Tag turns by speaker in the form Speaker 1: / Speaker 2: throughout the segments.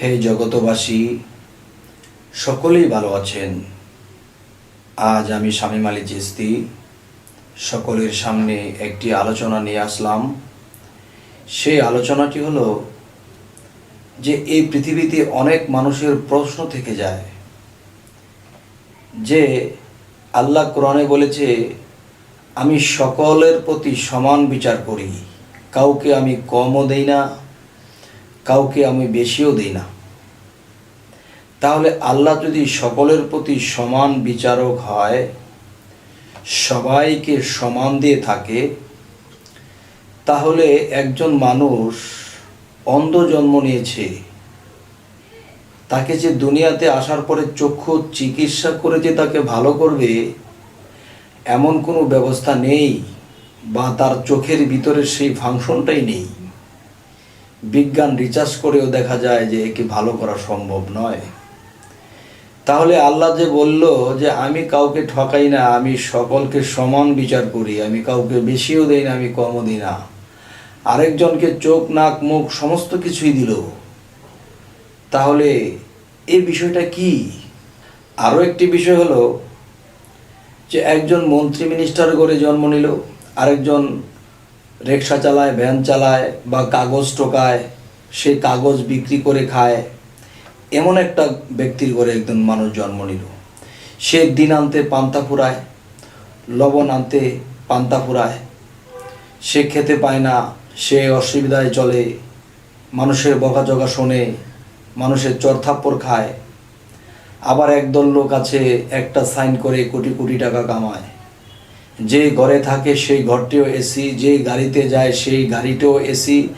Speaker 1: হে জগতবাসী সকলেই ভালো আছেন। আজ আমি স্বামী মালি চিস্তি সকলের সামনে একটি আলোচনা নিয়ে আসলাম। সেই আলোচনাটি হলো যে এই পৃথিবীতে অনেক মানুষের প্রশ্ন থেকে যায় যে আল্লাহ কোরআনে বলেছে, আমি সকলের প্রতি সমান বিচার করি, কাউকে আমি কমও দেই না কাউকে আমি বেশিও দিই না। তাহলে আল্লাহ যদি সকলের প্রতি সমান বিচারক হয়, সবাইকে সমান দিয়ে থাকে, তাহলে একজন মানুষ অন্ধ জন্ম নিয়েছে, তাকে যে দুনিয়াতে আসার পরে চক্ষু চিকিৎসা করে যে তাকে ভালো করবে, এমন কোনো ব্যবস্থা নেই বা তার চোখের ভিতরে সেই ফাংশনটাই নেই। বিজ্ঞান রিচার্জ করেও দেখা যায় যে একে ভালো করা সম্ভব নয়। তাহলে আল্লাহ যে বলল যে, আমি কাউকে ঠকাই না, আমি সকলকে সমান বিচার করি, আমি কাউকে বেশিও দেই না, আমি কমও দিই না। আরেকজনকে চোখ, নাক, মুখ সমস্ত কিছুই দিল। তাহলে এই বিষয়টা কি? আরও একটি বিষয় হলো যে, একজন মন্ত্রী মিনিস্টার করে জন্ম নিল, আরেকজন রিক্সা চালায়, ভ্যান চালায় বা কাগজ টোকায়, সে কাগজ বিক্রি করে খায়। এমন একটা ব্যক্তির ঘরে একজন মানুষ জন্ম নিল। সে দিন আনতে পান্তা ফুরায়, লবণ আনতে পান্তা ফুরায়। সে খেতে পায় না, সে অসুবিধায় চলে, মানুষের বকাঝকা শোনে, মানুষের চরথাপ্পড় খায়। আবার একদল লোক আছে, একটা সাইন করে কোটি কোটি টাকা কামায়। যে ঘরে থাকে সেই ঘরটিও এসি, যেই গাড়িতে যায় সেই গাড়িটাও এসি,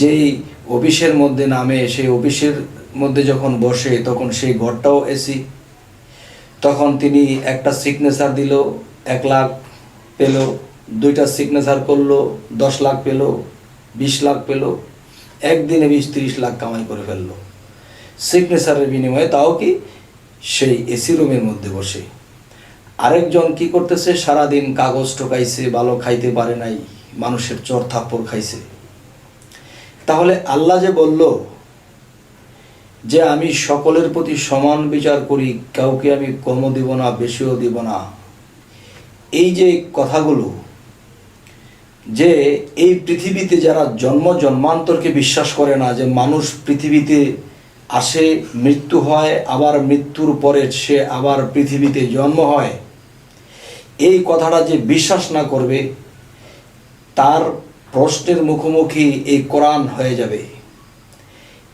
Speaker 1: যেই অফিসের মধ্যে নামে সেই অফিসের মধ্যে যখন বসে তখন সেই ঘরটাও এসি। তখন তিনি একটা সিগনেচার দিল, এক লাখ পেল, দুইটা সিগনেচার করল, দশ লাখ পেল, বিশ লাখ পেল, একদিনে বিশ, তিরিশ লাখ কামাই করে ফেলল। সিগনেচারের বিনিময়ে তাও কি সেই এসি রুমের মধ্যে বসে। আরেকজন কি করতেছে? সারাদিন কাগজ টোকাইছে ভালো খাইতে পারে নাই, মানুষের চর থাপ্পড় খাইছে। তাহলে আল্লাহ যে বলল যে আমি সকলের প্রতি সমান বিচার করি, কাউকে আমি কমও দিব না, বেশিও দিব না। এই যে কথাগুলো, যে এই পৃথিবীতে যারা জন্ম জন্মান্তরকে বিশ্বাস করে না, যে মানুষ পৃথিবীতে আসে, মৃত্যু হয়, আবার মৃত্যুর পরে সে আবার পৃথিবীতে জন্ম হয় এই কথাটা যে বিশ্বাস না করবে, তার প্রশ্নের মুখোমুখি এই কোরআন হয়ে যাবে।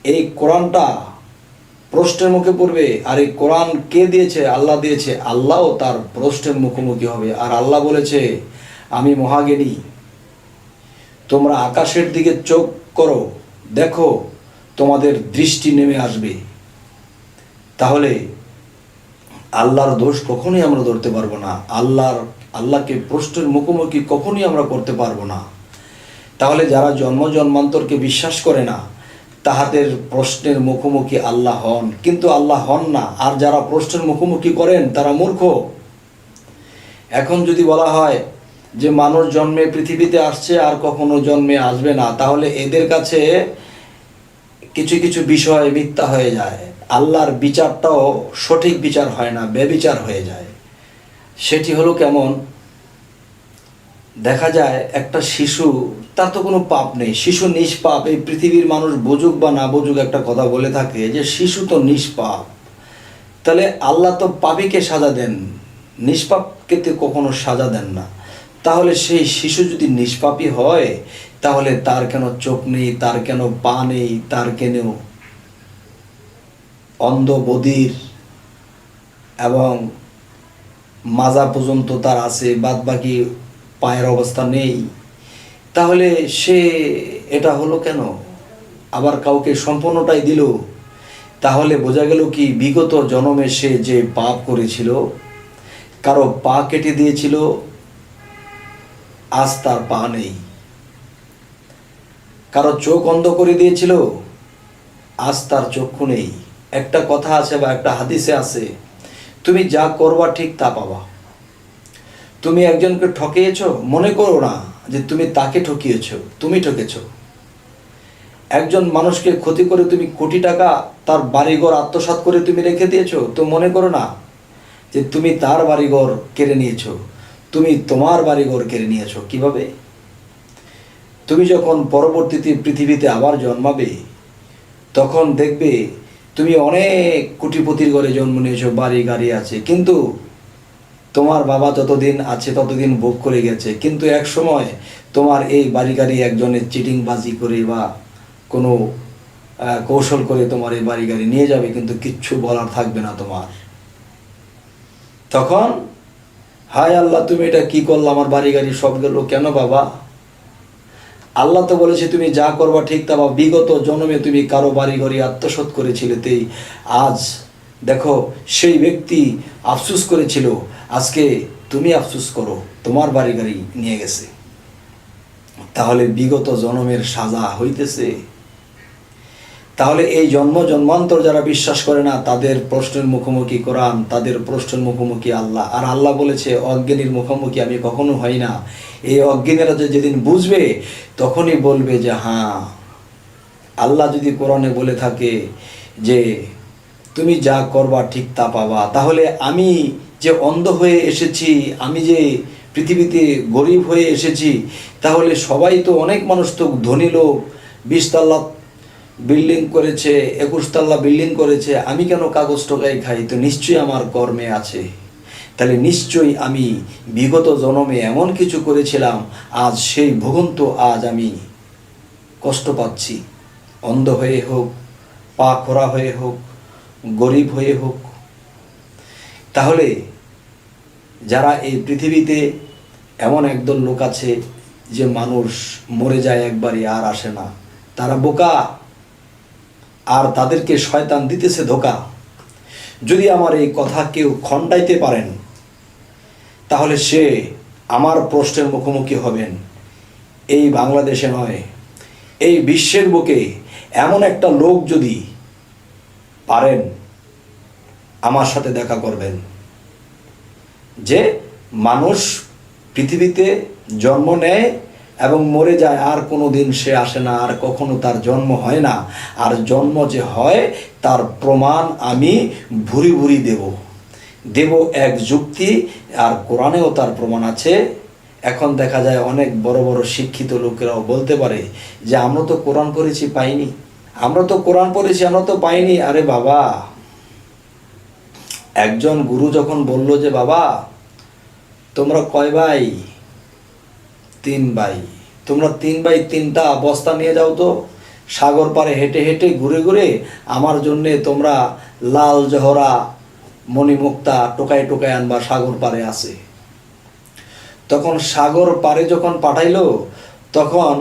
Speaker 1: এই কোরআনটা প্রশ্নের মুখে পড়বে, আর এই কোরআন কে দিয়েছে, আল্লাহ দিয়েছে, আল্লাহও তার প্রশ্নের মুখোমুখি হবে। আর আল্লাহ বলেছে, আমি মহাজ্ঞানী। তোমরা আকাশের দিকে চোখ করো, দেখো, তোমাদের দৃষ্টি নেমে আসবে। তাহলে আল্লাহর দোষ কখনোই আমরা ধরতে পারব না। আল্লাহর, আল্লাহকে প্রশ্নের মুখোমুখি কখনোই আমরা করতে পারব না। তাহলে যারা জন্ম জন্মান্তরকে বিশ্বাস করে না, তাহাদের প্রশ্নের মুখোমুখি আল্লাহ হন। কিন্তু আল্লাহ হন না। আর যারা প্রশ্নের মুখোমুখি করেন, তারা মূর্খ। এখন যদি বলা হয় যে মানুষ জন্মে পৃথিবীতে আসছে আর কখনো জন্মে আসবে না, তাহলে এদের কাছে কিছু কিছু বিষয় মিথ্যা হয়ে যায়। আল্লাহর বিচারটাও সঠিক বিচার হয় না, বেবিচার হয়ে যায়। সেটি হলো কেমন? দেখা যায় একটা শিশু, তার তো কোনো পাপ নেই। শিশু নিষ্পাপ, এই পৃথিবীর মানুষ বুঝুক বা না বুঝুক একটা কথা বলে থাকে যে শিশু তো নিষ্পাপ। তাহলে আল্লাহ তো পাপিকে সাজা দেন, নিষ্পাপকে তো কখনো সাজা দেন না। তাহলে সেই শিশু যদি নিষ্পাপী হয়, তাহলে তার কেন চোখ নেই, তার কেন পা নেই, তার কেন অন্ধ বধির এবং মাজা পর্যন্ত তার আছে বাদ বাকি পায়ের অবস্থা নেই। তাহলে সে এটা হলো কেন? আবার কাউকে সম্পূর্ণটাই দিল? তাহলে বোঝা গেল কি, বিগত জন্মে সে যে পাপ করেছিল, কারও পা কেটে দিয়েছিল, আজ তার পা নেই। কারও চোখ অন্ধ করে দিয়েছিল, আজ তার চক্ষু নেই। একটা কথা আছে বা একটা হাদিসে আছে, তুমি যা করবা ঠিক তা পাবা। তুমি একজনকে ঠকিয়েছ, মনে করো না যে তুমি তাকে ঠকিয়েছ, তুমি ঠকেছ। একজন মানুষকে ক্ষতি করে তুমি কোটি টাকা তার বাড়িঘর আত্মসাৎ করে তুমি রেখে দিয়েছ, তো মনে করো না যে তুমি তার বাড়িঘর কেড়ে নিয়েছো, তুমি তোমার বাড়িঘর কেড়ে নিয়েছো। কীভাবে? তুমি যখন পরবর্তীতে পৃথিবীতে আবার জন্মাবে, তখন দেখবে তুমি অনেক কোটিপতির ঘরে জন্ম নিয়েছো, বাড়ি, গাড়ি আছে, কিন্তু তোমার বাবা যতদিন আছে ততদিন ভোগ করে গেছে, কিন্তু এক সময় তোমার এই বাড়ি গাড়ি একজনের চিটিং বাজি করে বা কোনো কৌশল করে তোমার এই বাড়ি গাড়ি নিয়ে যাবে, কিন্তু কিচ্ছু বলার থাকবে না তোমার। তখন, হায় আল্লাহ, তুমি এটা কি করল? আমার বাড়ি গাড়ি সব গেল কেন বাবা? আল্লাহ তো বলেছে, তুমি যা করবা ঠিক তা বা বিগত জন্মে তুমি কারও বাড়ি ঘরে আত্মসাৎ করেছিলে তেই। আজ দেখো, সেই ব্যক্তি আফসুস করেছিল, আজকে তুমি আফসুস করো, তোমার বাড়ি গাড়ি নিয়ে গেছে। তাহলে বিগত জনমের সাজা হইতেছে? তাহলে এই জন্ম জন্মান্তর যারা বিশ্বাস করে না, তাদের প্রশ্নের মুখোমুখি কোরআন, তাদের প্রশ্নের মুখোমুখি আল্লাহ। আর আল্লাহ বলেছে, অজ্ঞানীর মুখোমুখি আমি কখনো হই না। এই অজ্ঞানীরা যে যেদিন বুঝবে, তখনই বলবে যে হ্যাঁ আল্লাহ যদি কোরআনে বলে থাকে যে, তুমি যা করবা ঠিক তা পাবা। তাহলে আমি যে অন্ধ হয়ে এসেছি, আমি যে পৃথিবীতে গরিব হয়ে এসেছি, তাহলে সবাই তো অনেক মানুষ তো ধনী লোক বিশতাল্লা বিল্ডিং করেছে একুশতলা বিল্ডিং করেছে, আমি কেন কাগজ টোকাই খাই? তো নিশ্চয়ই আমার কর্মে আছে। তাহলে নিশ্চয়ই আমি বিগত জন্মে এমন কিছু করেছিলাম, আজ সেই ভুগন্ত আজ আমি কষ্ট পাচ্ছি। অন্ধ হয়ে হোক, পা খোরা হয়ে হোক, গরিব হয়ে হোক। তাহলে যারা এই পৃথিবীতে এমন একদল লোক আছে যে মানুষ মরে যায় একবারই আর আসে না, তারা বোকা। আর তাদেরকে শয়তান দিতেছে ধোকা। যদি আমার এই কথা কেউ খণ্ডাইতে পারেন, তাহলে সে আমার প্রশ্নের মুখোমুখি হবেন। এই বাংলাদেশে নয়, এই বিশ্বের বুকে এমন একটা লোক যদি পারেন, আমার সাথে দেখা করবেন। যে মানুষ পৃথিবীতে জন্ম নেয় এবং মরে যায় আর কোনো দিন সে আসে না, আর কখনো তার জন্ম হয় না। আর জন্ম যে হয়, তার প্রমাণ আমি ভুরি ভুরি দেব। দেব এক যুক্তি, আর কোরআনেও তার প্রমাণ আছে। এখন দেখা যায় অনেক বড় বড় শিক্ষিত লোকেরাও বলতে পারে যে, আমরা তো কোরআন পড়েছি, পাইনি। আমরা তো কোরআন পড়েছি, আমরা তো পাইনি। আরে বাবা। একজন গুরু যখন বলল যে, বাবা, তোমরা কয় ভাই? তিন ভাই তোমরা তিন ভাই তিনটা বস্তা নিয়ে যাও তো। সাগর পারে হেঁটে হেঁটে ঘুরে ঘুরে আমার জন্যে তোমরা লাল জহরা, মণিমুক্তা টোকায় টোকায় আনবা সাগর পারে আছে। তখন সাগর পারে যখন পাঠাইলো, তখন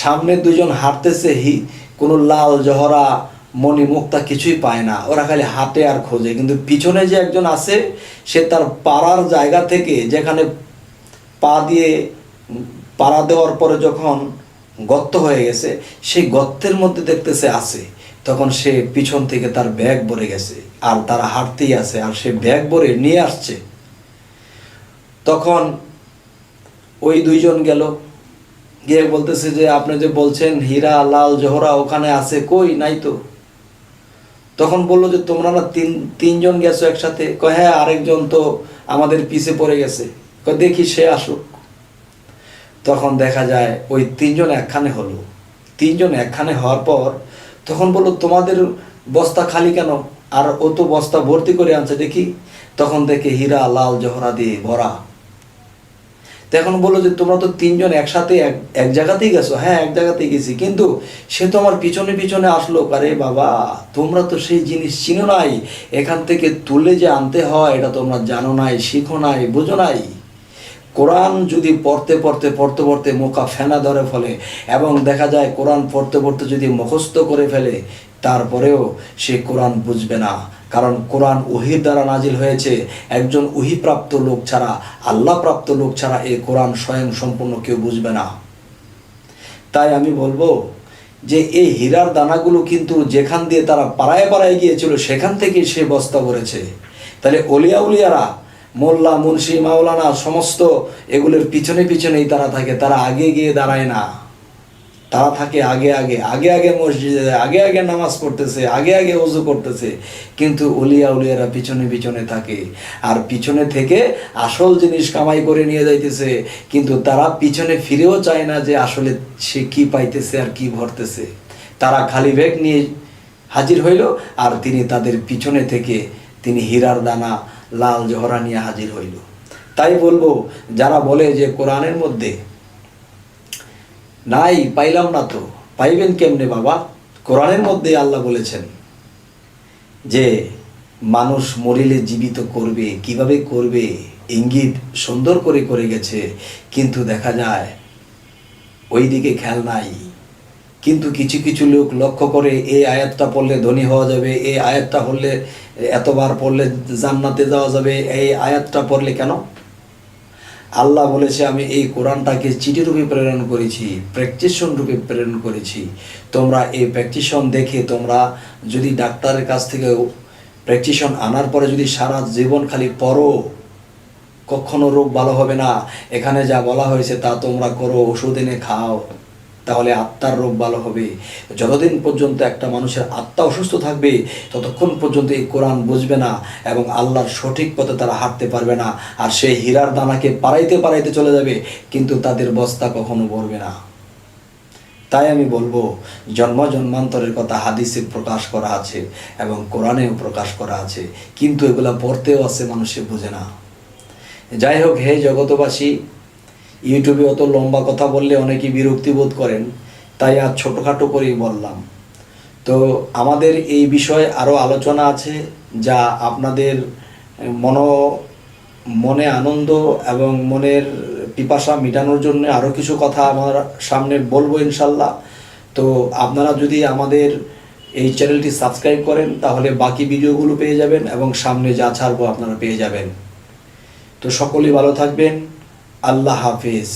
Speaker 1: সামনে দুজন হাঁটতেছে হি, কোনো লাল জহরা, মণিমুক্তা কিছুই পায় না। ওরা খালি হাতে আর খোঁজে। কিন্তু পিছনে যে একজন আছে, সে তার পাড়ার জায়গা থেকে যেখানে পা দিয়ে পাড়া দেওয়ার পরে যখন গর্ত হয়ে গেছে, সেই গর্তের মধ্যে দেখতেছে আছে। তখন সে পিছন থেকে তার ব্যাগ ভরে গেছে, আর তারা হাঁটতেই আছে, আর সে ব্যাগ ভরে নিয়ে আসছে। তখন ওই দুইজন গেল, গিয়ে বলতেছে যে, আপনি যে বলছেন হীরা, লাল, জহরা ওখানে আছে, কই? নাই তো? তখন বলল যে, তোমরা না তিন, তিনজন গেছো একসাথে? কয় হ্যাঁ আরেকজন তো আমাদের পিছে পড়ে গেছে। কয়, দেখি, সে আসুক। তখন দেখা যায় ওই তিনজন একখানে হলো। তিনজন একখানে হওয়ার পর তখন বলল, তোমাদের বস্তা খালি কেন? আর ও তো বস্তা ভর্তি করে আনছে দেখি। তখন দেখে হীরা, লাল জহরা দিয়ে ভরা। তখন বলল যে, তোমরা তো তিনজন একসাথে এক এক জায়গাতেই গেছো? হ্যাঁ এক জায়গাতেই গেছি। কিন্তু সে তো আমার পিছনে পিছনে আসলো। আরে বাবা, তোমরা তো সেই জিনিস চিনো নাই। এখান থেকে তুলে যে আনতে হয়, এটা তোমরা জানো নাই, শিখো নাই, বুঝো নাই। কোরআন যদি পড়তে পড়তে পড়তে পড়তে মোকা ফেনা ধরে ফেলে এবং দেখা যায় কোরআন পড়তে পড়তে যদি মুখস্থ করে ফেলে, তারপরেও সে কোরআন বুঝবে না। কারণ কোরআন উহির দ্বারা নাজিল হয়েছে। একজন উহিপ্রাপ্ত লোক ছাড়া আল্লাহ প্রাপ্ত লোক ছাড়া এই কোরআন স্বয়ং সম্পূর্ণ কেউ বুঝবে না। তাই আমি বলব যে এই হীরার দানাগুলো কিন্তু যেখান দিয়ে তারা পাড়ায় পাড়ায় গিয়েছিল, সেখান থেকেই সে বস্তা ভরেছে। তাহলে অলিয়া উলিয়ারা মোল্লা, মুন্সি, মাওলানা সমস্ত এগুলোর পিছনে পিছনেই তারা থাকে, তারা আগে গিয়ে দাঁড়ায় না। তারা থাকে আগে আগে আগে আগে মসজিদে, আগে আগে নামাজ পড়তেছে, আগে আগে অজু করতেছে। কিন্তু উলিয়া উলিয়ারা পিছনে পিছনে থাকে। আর পিছনে থেকে আসল জিনিস কামাই করে নিয়ে যাইতেছে। কিন্তু তারা পিছনে ফিরেও চায় না যে আসলে সে কি পাইতেছে আর কি ভরতেছে। তারা খালি ব্যাগ নিয়ে হাজির হইল, আর তিনি তাদের পিছনে থেকে, তিনি হীরার দানা লাল জহরা নিয়ে হাজির হইল। তাই বলব, যারা বলে যে কোরআনের মধ্যে, নাই, পাইলাম না তো, পাইবেন কেমনে বাবা? কোরআনের মধ্যে আল্লাহ বলেছেন যে, মানুষ মরিলে জীবিত করবে, কীভাবে করবে? ইঙ্গিত সুন্দর করে করে গেছে, কিন্তু দেখা যায় ওই দিকে খেয়াল নাই। কিন্তু কিছু কিছু লোক লক্ষ্য করে এই আয়াতটা পড়লে ধনী হওয়া যাবে, এই আয়াতটা পড়লে এতবার পড়লে জান্নাতে যাওয়া যাবে, এই আয়াতটা পড়লে কেন? আল্লাহ বলেছে, আমি এই কোরআনটাকে চিঠি রূপে প্রেরণ করেছি, প্র্যাকটিশন রূপে প্রেরণ করেছি। তোমরা এই প্র্যাকটিশন দেখে তোমরা যদি ডাক্তারের কাছ থেকে প্র্যাকটিশন আনার পরে যদি সারা জীবন খালি পড়ো, কখনো রোগ ভালো হবে না। এখানে যা বলা হয়েছে তা তোমরা করো, ওষুধ এনে খাও। তাহলে আত্মার রোগ ভালো হবে। যতদিন পর্যন্ত একটা মানুষের আত্মা অসুস্থ থাকবে, ততক্ষণ পর্যন্ত এই কোরআন বুঝবে না এবং আল্লাহর সঠিক পথে তারা হাঁটতে পারবে না, আর সেই হীরার দানাকে পাড়াইতে পাড়াইতে চলে যাবে, কিন্তু তাদের বস্তা কখনো ভরবে না। তাই আমি বলব, জন্ম জন্মান্তরের কথা হাদিসে প্রকাশ করা আছে এবং কোরআনেও প্রকাশ করা আছে, কিন্তু এগুলা পড়তেও আছে মানুষে বোঝে না। যাই হোক, হে জগতবাসী ইউটিউবে অত লম্বা কথা বললে অনেকেই বিরক্তি বোধ করেন, তাই আজ ছোটোখাটো করেই বললাম। তো আমাদের এই বিষয়ে আরও আলোচনা আছে, যা আপনাদের মন, মনে আনন্দ এবং মনের পিপাসা মেটানোর জন্য আরও কিছু কথা আমার সামনে বলব ইনশাল্লাহ। তো আপনারা যদি আমাদের এই চ্যানেলটি সাবস্ক্রাইব করেন, তাহলে বাকি ভিডিওগুলো পেয়ে যাবেন এবং সামনে যা ছাড়বো আপনারা পেয়ে যাবেন। তো সকলেই ভালো থাকবেন। আল্লাহ হাফিজ।